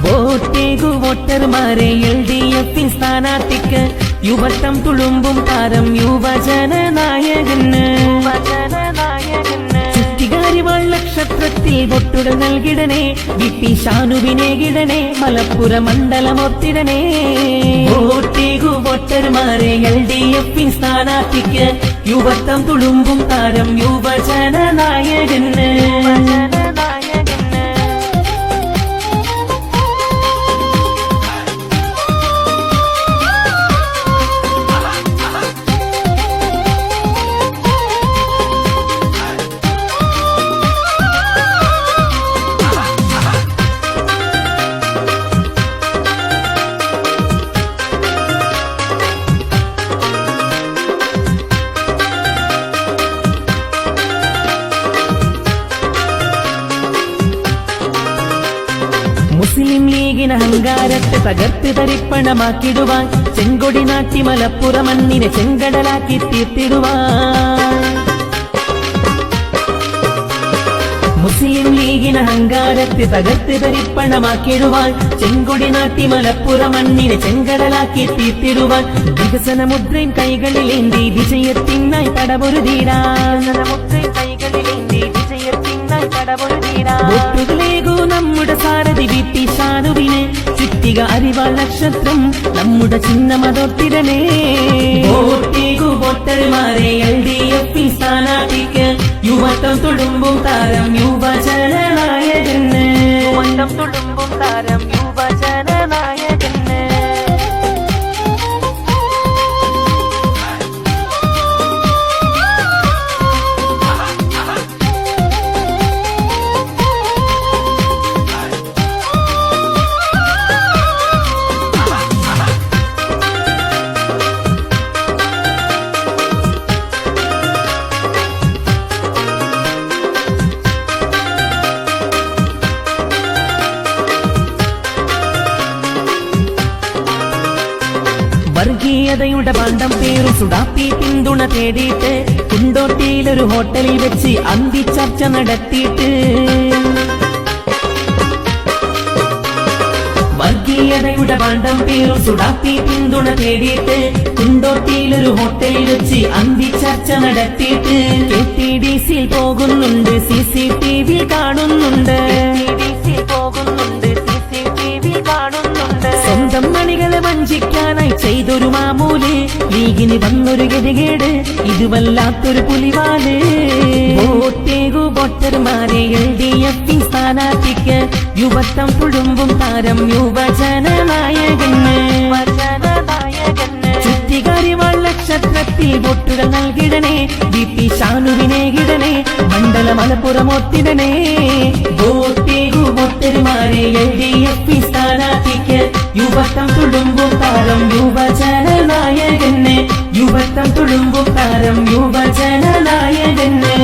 വോട്ടേകു വോട്ടർമാരെ L D എഫിൻ സ്ഥാനാർത്ഥിക്ക് യുവത്വം തുളുമ്പും താരം യുവജന നായകന് ചുറ്റികാരിവാൾ നക്ഷത്രത്തിൽ വോട്ടുകൾ നൽകിടണേ വി പി ഷാനുവിനെ കിടണേ മലപ്പുറം മണ്ഡലമൊത്തിടണേ വോട്ടേകു വോട്ടർമാരെ എൽ ഡി എഫ് സ്ഥാനാർത്ഥിക്ക് യുവത്വം തുളുമ്പും താരം യുവജന നായകന് മുസ്ലിം ലീഗിന് അഹങ്കാരത്തെ തകർത്ത് തരിപ്പണമാക്കിടുവാൻ ചെങ്കൊടി നാട്ടി മലപ്പുറം മണ്ണിനെ ചെങ്കടലാക്കി തീർത്തിടുവാൻ മുസ്ലിം ലീഗിന് അഹങ്കാരത്തെ തകർത്ത് തരിപ്പണമാക്കിടുവാൻ ചെങ്കൊടി നാട്ടി മലപ്പുറം മണ്ണിനെ ചെങ്കടലാക്കി തീർത്തിടുവാൻ വികസന മുദ്രയും കൈകളിലേന്തി വിജയത്തിനായി പടപൊരുതിടാൻ കൈകളിലേന്തി വിജയത്തിനായി പടപൊരുതിടാൻ വോട്ടുകളേകൂ നമ്മുടെ സാരഥി വി പി ഷാനുവിന് ചിത്തിക അരിവാൾ നക്ഷത്രം നമ്മുടെ ചിഹ്നമതൊത്തിടണേ വോട്ടേകു വോട്ടർമാരെ എൽ ഡി എഫ് സ്ഥാനാർത്ഥിക്ക് യുവത്വം തുടുമ്പും താരം യുവജന നായകന് യുവത്വം തുടുമ്പും താരം യുവജന വർഗീയതയുടെ പാണ്ഡം പേരും സുഡാപ്പി പിന്തുണ തേടിയിട്ട് കുണ്ടോട്ടിയിലൊരു ഹോട്ടലിൽ വെച്ച് അന്തി ചർച്ച നടത്തിയിട്ട്. വർഗീയതയുടെ പാണ്ഡം പേരും സുഡാപ്പി പിന്തുണ തേടിയിട്ട് കുണ്ടോട്ടിയിലൊരു ഹോട്ടലിൽ വെച്ച് അന്തി ചർച്ച നടത്തിയിട്ട്. കെ ടി ഡി സിയിൽ പോകുന്നുണ്ട് സി സി ടി വി കാണുന്നുണ്ട്. പോകുന്നുണ്ട് സി സി ടി വി കാണുന്നുണ്ട്. സ്വന്തം മണികളെ വഞ്ചിക്കാനായി ചെയ്തൊരു മാമൂൽ. ലീഗിന് വന്നൊരു ഗതികേട് ഇത് വല്ലാത്തൊരു പുലിവാൽ. വോട്ടേകു വോട്ടർമാരെ എൽ ഡി എഫ് സ്ഥാനാർത്ഥിക്ക് യുവത്വം കുടുംബം താരം യുവജന നായകന് ചുറ്റികാരിവാൾ വോട്ടുകൾ നൽകിടണേ. വി പി ഷാനുവിനെ കിടണേ മണ്ഡല മലപ്പുറം ഒത്തിടണേ. വോട്ടേകു വോട്ടർമാരെ എൽ ഡി എഫ് സ്ഥാനാർത്ഥിക്ക് യുവത്വം താരം യുവത്വം തുളുമ്പും താരം യുവജന നായകനെ